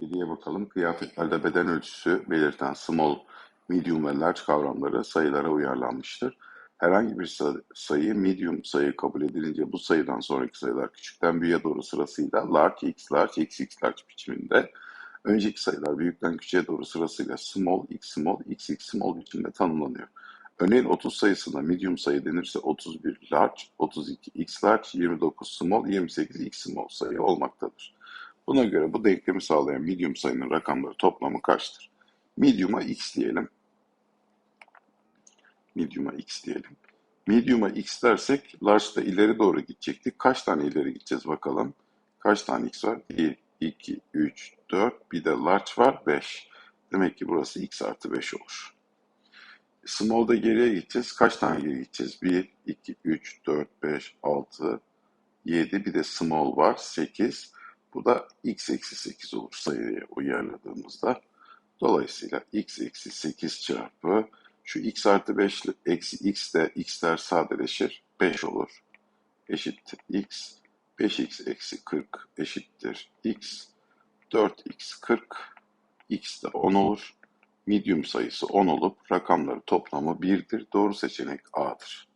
7'ye bakalım. Kıyafetlerde beden ölçüsü belirten small, medium ve large kavramları sayılara uyarlanmıştır. Herhangi bir sa- sayı medium sayı kabul edilince bu sayıdan sonraki sayılar küçükten büyüğe doğru sırasıyla large, x large, x x large biçiminde, önceki sayılar büyükten küçüğe doğru sırasıyla small, x small, x x small biçimde tanımlanıyor. Örneğin 30 sayısına medium sayı denirse 31 large, 32 x large, 29 small, 28 x small sayı olmaktadır. Buna göre bu denklemi sağlayan medium sayının rakamları toplamı kaçtır? Medium'a x diyelim. Medium'a x diyelim. Medium'a x dersek large da ileri doğru gidecektik. Kaç tane ileri gideceğiz bakalım. Kaç tane x var? 1, 2, 3, 4. Bir de large var 5. Demek ki burası x artı 5 olur. Small'da geriye gideceğiz. Kaç tane geri gideceğiz? 1, 2, 3, 4, 5, 6, 7. Bir de small var 8. Bu da x eksi 8 olur sayıya uyarladığımızda. Dolayısıyla x eksi 8 çarpı şu x artı 5 ile eksi x de x'ler sadeleşir. 5 olur. Eşittir x. 5x eksi 40 eşittir x. 4x 40. x de 10 olur. Medium sayısı 10 olup rakamları toplamı 1'dir. Doğru seçenek A'dır.